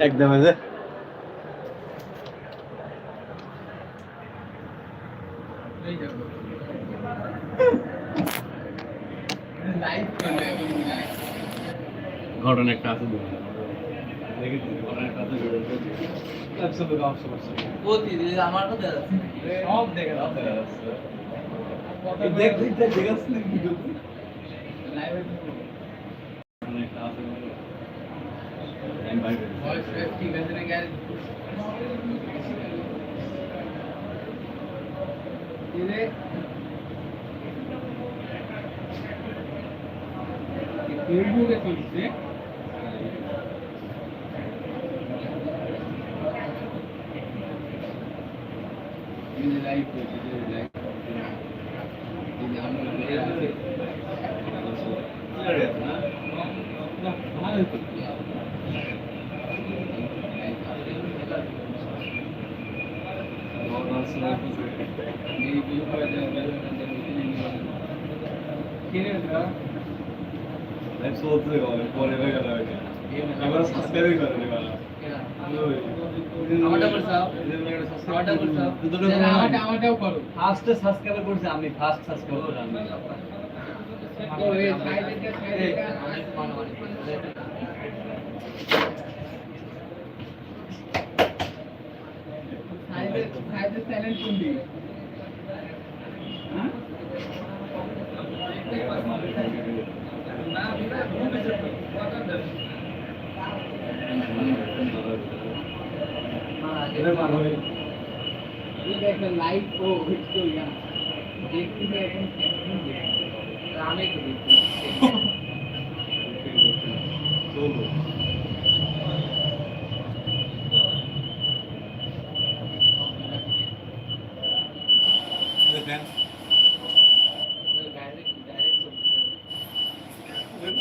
একদম আছে ঘটনা একটা আছে দেখেছি ঘটনা একটা আছে অ্যাবসলিউটলি অবশ্যই আমার কথা সব দেখে দেখ দেখ দেখাচ্ছি না ভিডিও একটা আছে আমি বাইরে ঠিক আছে না গ্যাস দিলে ফেসবুকে চলছে লাইভ করছে লাইভ লাইভ চলছে পরে হয়ে গেল এবার সাবস্ক্রাইব করে দেবা আমারটা করছাও? আমারটা করছাও? আমারটা আমারটাও করো ফার্স্ট সাবস্ক্রাইব করছি আমি ফার্স্ট সাবস্ক্রাইব করে আমি ও এই সাইডে সাইডে অনেক মানুষ অনেক সাইডে সাইডে চ্যানেল কোনটি এটা পার হয়ে এই দেখেন লাইভ ও একটু ইয়া দেখতে এখন আমি তো দেখছি চলো দেখেন ডাইরেক্ট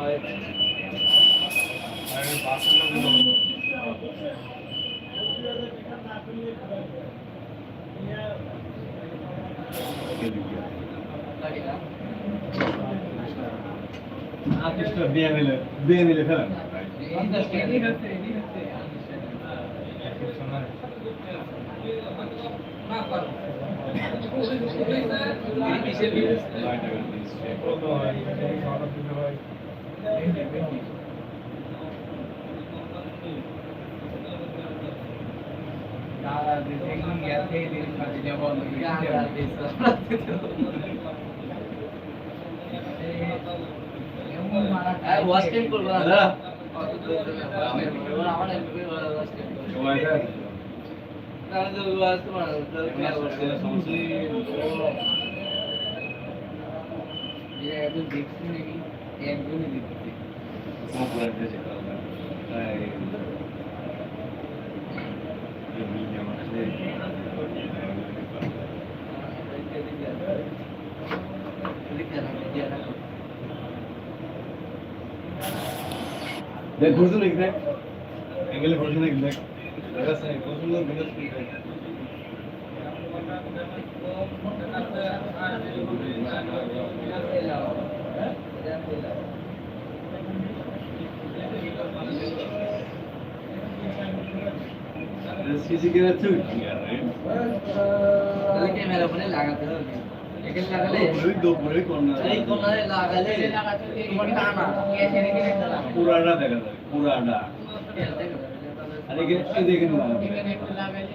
হয় আসছে এদিকে হ্যাঁ হয় আরে বাসের লোক না? আর্টিস্টটা বিয়ে নিলে বিয়ে নিলে ফেলেন এদিকে হচ্ছে এদিকে হচ্ছে না? করো এই কিসের বিজনেস দাদা দেখুন গেছে দিন কাজে যাব আমরা ওয়াশ টাইম করব দাদা আমার এমপি ওয়াশ একদমই দেখছি দেখ ঘুরছে দেখ। অ্যাঙ্গেলে ঘুরছে নাকি দেখ। ঠিক আছে কত সুন্দর ভিডিও দেখ। সিসি ক্যামেরা তো ক্যামেরা ফোনে লাগাতে হবে। এখানে লাগালে ওই দোপরে কোনা এই কোনায় লাগালে তোমার টানা। পুরাটা দেখা যায় পুরাটা। আর এখানে দেখেন না এখানে লাগালে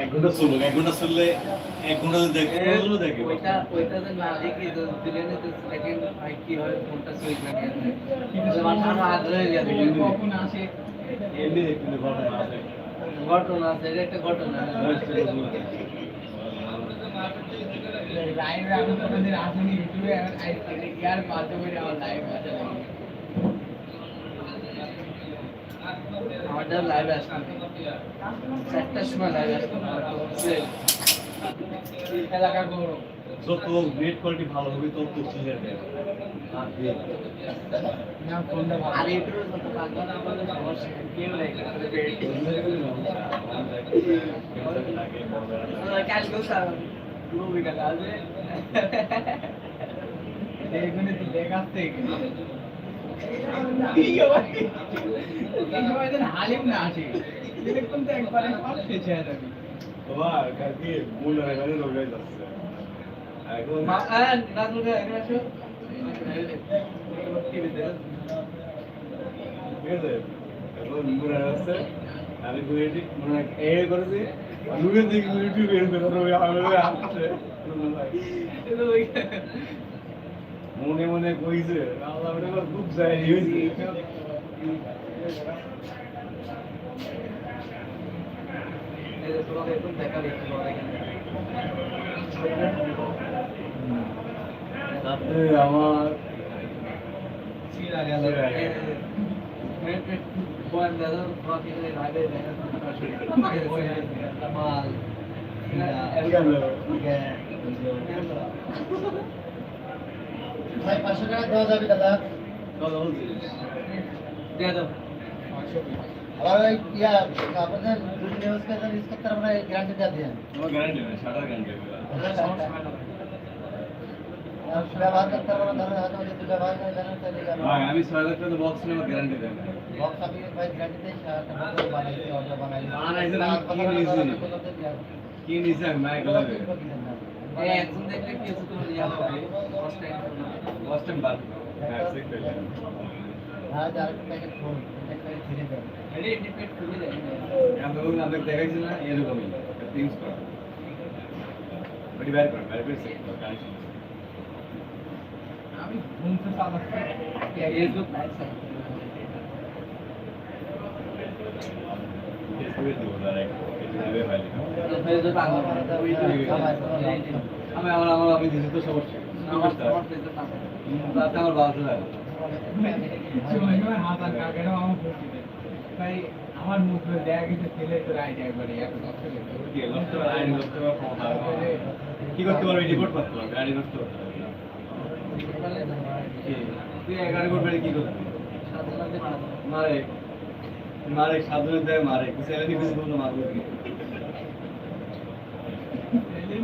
এক ঘণ্টা চলুক এক ঘণ্টা চললে এক ঘণ্টা যদি দেখে দেখে। ওইটা ওইটা যে না দেখি তো প্লেনে তো সেকেন্ড ভাই কি হয় ফোনটা সুইচ লাগে কিন্তু আমার আগ্রহ হয়ে যাবে কখন আসে? এমনি কিন্তু ঘটনা আছে। ঘটনা আছে এটা একটা ঘটনা। লাইভে আমি কোনোদিন আসিনি ইউটিউবে এখন আইসি ইয়ার মাধ্যমে আমার। লাইভ আসে আমাদের লাইভ আসলাম চারটার সময় লাইভ আসলাম এলাকা গৌরব যত নেট কোয়ালিটি ভালো হবে তত ক্লিয়ার দেবে আর দিয়ে আর ইউটিউবে যত পাগল না পাগল সমস্যা কেউ নেই। কালকেও স্যার। মুভি কাটা আছে এগুলো তো দেখাচ্ছে হালিম না আসে এরকম তো একবারে সব শেষ যাবে তোমার কালকে যাচ্ছে এখন মা এখানে আসো ঠিক আছে এখন হচ্ছে আমি গুয়েটি মনে এ করেছি দেখি ইউটিউব রোগ আসছে মনে মনে কইছে আল্লাহ বলে খুব যায়। হইছে তাতে আমার চিরা গেল মাল ভাই পাঁচশো টাকা দেওয়া যাবে দাদা। দিয়ে দাও। আবার ওই ইয়া আপনাদের দুটি ব্যবস্থা ইউজ করতে আমরা গ্যারান্টি দিয়ে তোমার গ্যারান্টি নেই সাটার গ্যারান্টি ব্যবহার করতে পারব না ধরেন হয়তো যদি ব্যবহার করে জানেন তাহলে ভাই আমি ছয় টাকা বক্স গ্যারান্টি দেন। বক্স আপনি ভাই গ্যারান্টি দিয়ে সারাটা বছর বানাইছি অর্ডার বানাইছি বানাইছেন, আমি। কি নিয়েছি? কি নিছে মাইক লাগে একজন দেখলে কিছু তো ইয়া হবে ফার্স্ট টাইম লাস্ট টাইম বাদ হ্যাঁ চেক করে আর যার প্যাকেট ফোন একটা ছিঁড়ে দেন এডি ইন্ডিপেন্ডেন্ট খুলে দেয় আমি বললাম আপনাকে দেখাইছি না এরকমই থিংস করা ওটি বাইর করেন বাইর করে চেক করো কানেকশন আমি ঘুমতে পারছি ফেসবুক লাইভ ফেসবুকে দিব ডাইরেক্ট এটা দিবে ফাইলে ফেসবুক আগে আমি আমার আমার আমি দিছি তো আমার তাতে আমার ছেলে এক কি করতে পারবে রিপোর্ট করতে পারবে গাড়ি করতে পারবে? তুই এগারো বেড়ে কি করবি মারে মারে, সাধুরে দেয় মারে, কিছু বলতো মারবো কি খুঁজি হবে, ছেলে খুঁজি হবে। মার। আর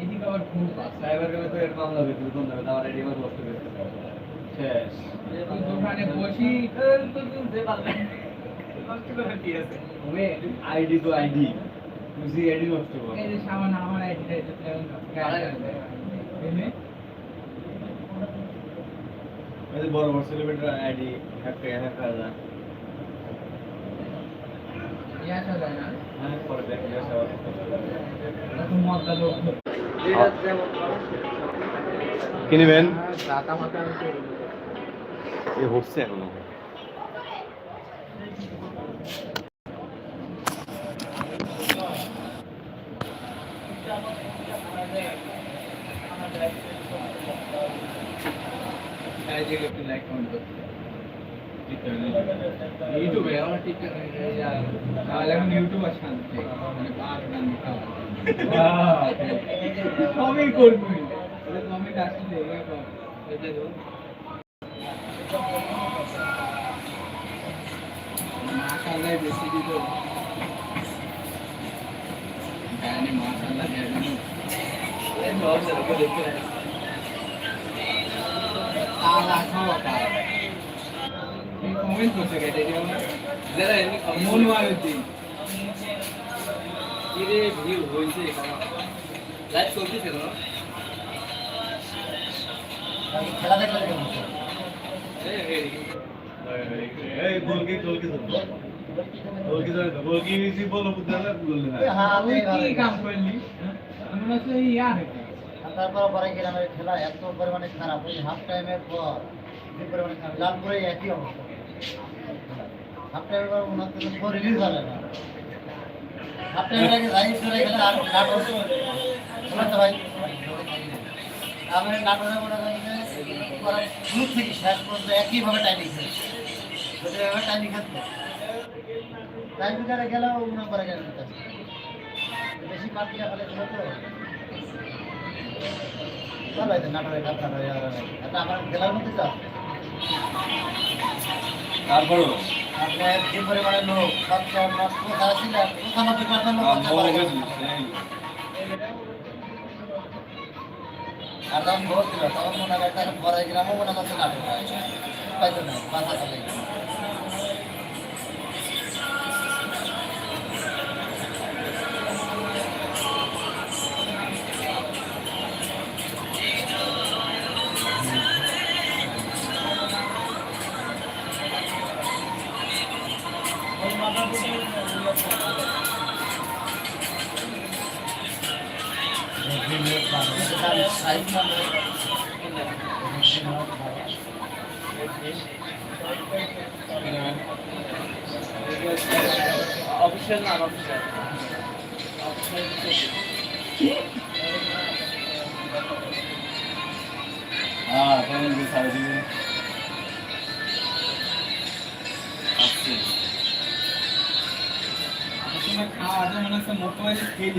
এইদিকে আবার পাচ্ছে। সাইবার ক্রাইমে তো এর মামলা আমার নষ্ট করে শেষ। দোকানে বসি তো তুলতে পারবে নষ্ট করে কি আছে। তুমি আইডি তো আইডি। তুই আইডি নষ্ট কর। এই যে সামান আমার আইডিটা এই বড় বড় সেলিব্রিটির আইডি হ্যাক করে হ্যাক করা যায় ইয়া চলে না? হ্যাঁ পরে দেখি সব নতুন মদ্দা লোক কি নেবেন? এ হচ্ছে এখনও। লাইক কমেন্ট করতে ইউটিউবে আমার টিকটক তাহলে এখন ইউটিউব আর শান্তি মানে বার গান কমই করবি কমেন্ট আসলে মাশাআল্লাহ বেশি দিত দেয় তালা খাওয়া তালা এই কমেন্ট করছে কেটে দিও না মন খেলা দেখলে এই গোলকি গোলকি গোলকি হ্যাঁ মনে ইয়া তারপর পরে গ্রামের খেলা এত পরিমাণে খারাপ ওই হাফ টাইমের পর যে পরিমাণে খারাপ লালপুরে একই অবস্থা টাইমের পর মনে করেন শুরু থেকে শেষ পর্যন্ত একইভাবে টাইমিং খেলছে যদি টাইমিং খেলতো টাইম করে গেলেও মনে বেশি পার্টিটা ফেলে ছিল তো ভালো হয়েছে নাটকের কথা হয়ে আমার খেলার মধ্যে চাপ তারপরও? আপনি যে পরিমাণে লোক ছিল পঁচানব্বই পার্সেন্ট আর তখন ভোট ছিল তখন মনে হয় একটা পরে গ্রামও মনে করছে না পাইতো না বাসা চলে গেছে অফিসিয়াল না অফিসিয়াল হ্যাঁ তখন যে সাড়ে দিকে আসছে তোমার খাওয়াটা মনে হচ্ছে মোটামুটি খেয়ে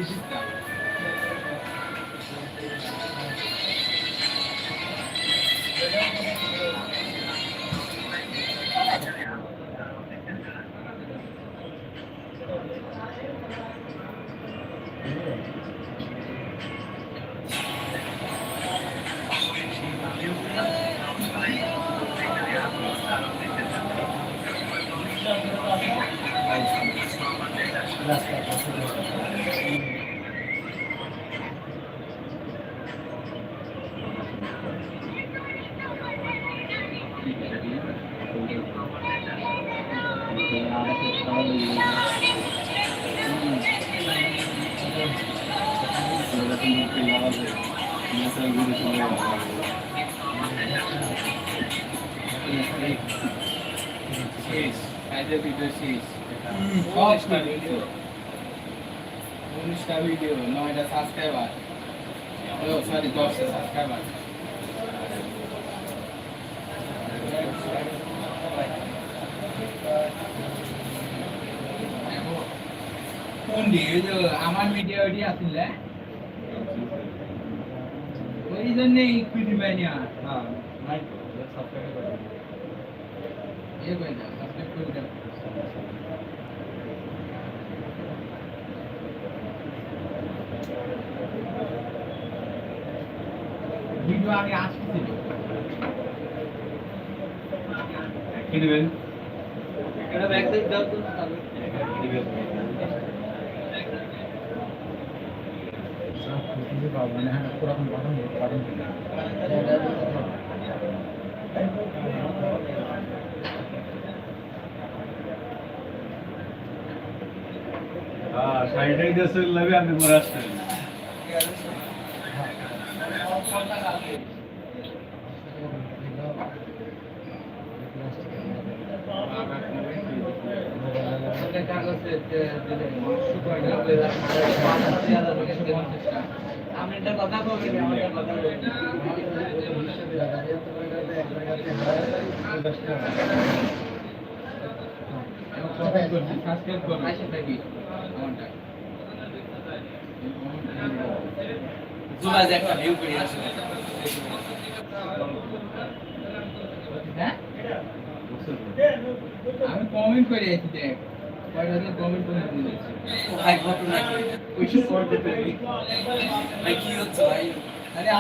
দিচ্ছিস শেষ কাজের ভিডিও শেষ উনিশটা ভিডিও উনিশটা ভিডিও নয়টা সাবস্ক্রাইবার সরি দশটা সাবস্ক্রাইবার আসলে ইকুইটি হ্যাঁ নাই সাবস্ক্রাইব করে করে দাও। সাবস্ক্রাইব করে দাও ভিডিও আগে আসছিল কি নেবেন এটা সাইড দাও তো হ্যাঁ সাইডে দেশের লাগে আমি করে আসতেন আমি একটা কথা বলবি আমার একটা কথা বলবি আমি কমেন্ট করে আছি দেখ।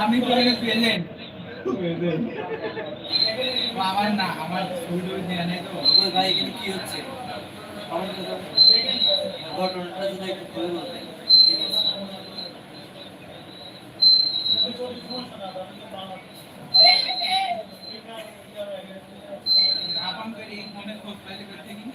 আমি আমার না আমার ছবি দেওয়া নেই তো ভাই এখানে কি হচ্ছে আমার ঘটনাটা যদি একটু খুলে বলতেন আপন করে ফোনে খোঁজ পাইলে করতে কি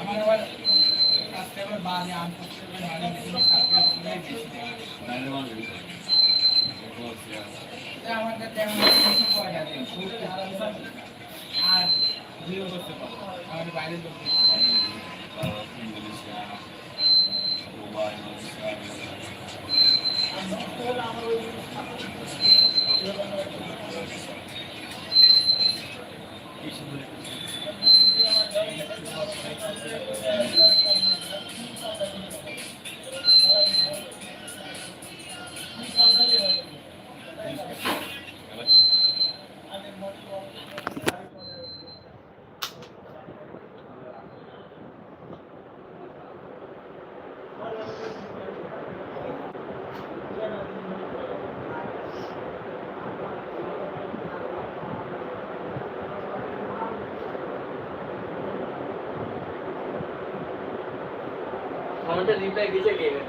আমার আবার সাবস্ক্রাইবার বাড়ে আনসাবস্ক্রাইবার বাড়ে বিভিন্ন সাবস্ক্রাইবার বেশি দেয় নাইলে মানুষ বলছি আমার কাছে এখন কিছু পয়সা নেই ঘুরতে পারব আর ভিডিও করতে পারব আমাদের বাইরের রিপ্লাই দিছে কে এটা